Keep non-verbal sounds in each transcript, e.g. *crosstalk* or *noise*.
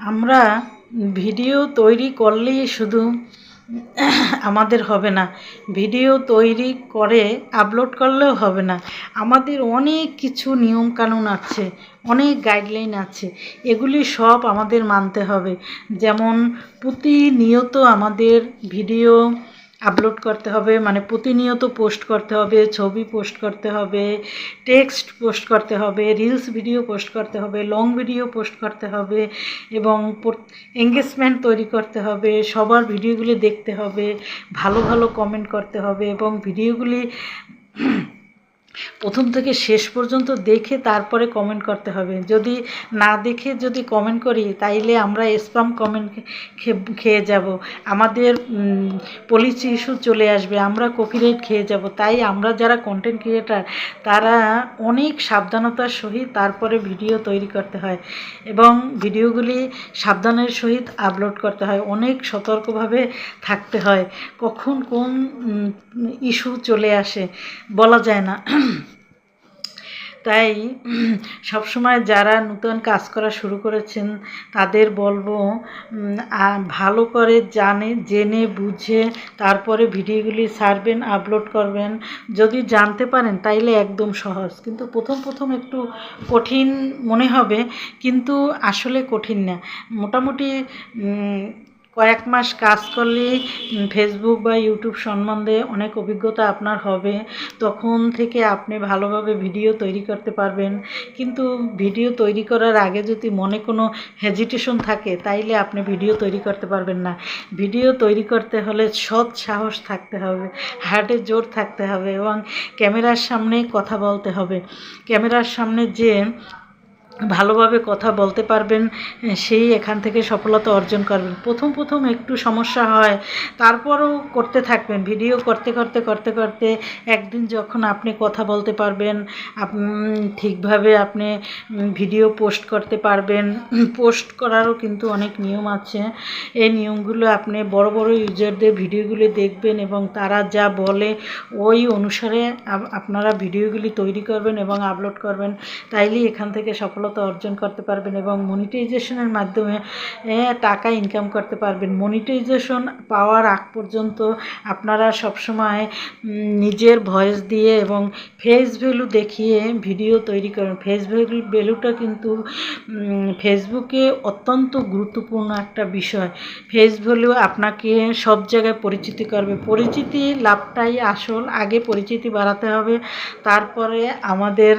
আমরা ভিডিও তৈরি করলেই শুধু আমাদের হবে না। ভিডিও তৈরি করে আপলোড করলেও হবে না। আমাদের অনেক কিছু নিয়মকানুন আছে, অনেক গাইডলাইন আছে। এগুলি সব আমাদের মানতে হবে। যেমন প্রতিনিয়ত আমাদের ভিডিও আপলোড করতে হবে মানে প্রতিনিয়ত পোস্ট করতে হবে, ছবি পোস্ট করতে হবে টেক্সট পোস্ট করতে হবে রিলস ভিডিও পোস্ট করতে হবে লং ভিডিও পোস্ট করতে হবে এবং এঙ্গেজমেন্ট তৈরি করতে হবে, সবার ভিডিওগুলি দেখতে হবে, ভালো ভালো কমেন্ট করতে হবে এবং ভিডিওগুলি প্রথম থেকে শেষ পর্যন্ত দেখে তারপরে কমেন্ট করতে হবে। যদি না দেখে যদি কমেন্ট করি, তাইলে আমরা স্পাম কমেন্ট খেয়ে যাব। আমাদের পলিসি ইস্যু চলে আসবে, আমরা কপিরাইট খেয়ে যাব। তাই আমরা যারা কন্টেন্ট ক্রিয়েটার তারা অনেক সাবধানতার সহিত তারপরে ভিডিও তৈরি করতে হয় এবং ভিডিওগুলি সাবধানের সহিত আপলোড করতে হয়। অনেক সতর্কভাবে থাকতে হয়। কখন কোন ইস্যু চলে আসে, বলা যায় না। তাই সবসময় যারা নূতন কাজ করা শুরু করেছেন, তাদের বলব ভালো করে জানে, জেনে, বুঝে তারপরে ভিডিওগুলি ছাড়বেন, আপলোড করবেন। যদি জানতে পারেন, তাইলে একদম সহজ। কিন্তু প্রথম প্রথম একটু কঠিন মনে হবে, কিন্তু আসলে কঠিন না। মোটামুটি কয়েক মাস কাজ করলে ফেসবুক বা ইউটিউব সম্বন্ধে অনেক অভিজ্ঞতা আপনার হবে। তখন থেকে আপনি ভালোভাবে ভিডিও তৈরি করতে পারবেন। কিন্তু ভিডিও তৈরি করার আগে যদি মনে কোনো হেজিটেশন থাকে, তাইলে আপনি ভিডিও তৈরি করতে পারবেন না। ভিডিও তৈরি করতে হলে সৎ সাহস থাকতে হবে হার্টে জোর থাকতে হবে এবং ক্যামেরার সামনে কথা বলতে হবে। ক্যামেরার সামনে যে ভালোভাবে কথা বলতে পারবেন, সেই এখান থেকে সফলতা অর্জন করবেন। প্রথম প্রথম একটু সমস্যা হয়, তারপরও করতে থাকবেন। ভিডিও করতে করতে করতে করতে একদিন যখন আপনি কথা বলতে পারবেন ঠিকভাবে আপনি ভিডিও পোস্ট করতে পারবেন। *clears throat* পোস্ট করারও কিন্তু অনেক নিয়ম আছে। এই নিয়মগুলো আপনি বড় বড় ইউজারদের ভিডিওগুলি দেখবেন এবং তারা যা বলে ওই অনুসারে আপনারা ভিডিওগুলি তৈরি করবেন এবং আপলোড করবেন। তাইলেই এখান থেকে সফল সফলতা অর্জন করতে পারবেন এবং মনিটাইজেশনের মাধ্যমে টাকা ইনকাম করতে পারবেন। মনিটাইজেশন পাওয়ার আগ পর্যন্ত আপনারা সবসময় নিজের ভয়েস দিয়ে এবং ফেস ভ্যালু দেখিয়ে ভিডিও তৈরি করেন। ফেস ভ্যালু ভ্যালুটা কিন্তু ফেসবুকে অত্যন্ত গুরুত্বপূর্ণ একটা বিষয়। ফেস ভ্যালু আপনাকে সব জায়গায় পরিচিতি করবে। পরিচিতি লাভটাই আসল। আগে পরিচিতি বাড়াতে হবে। তারপরে আমাদের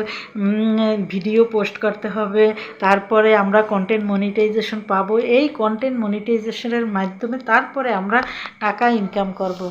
ভিডিও পোস্ট করতে হবে, তারপরে আমরা কন্টেন্ট মনিটাইজেশন পাবো। এই কন্টেন্ট মনিটাইজেশনের মাধ্যমে তারপরে আমরা টাকা ইনকাম করব।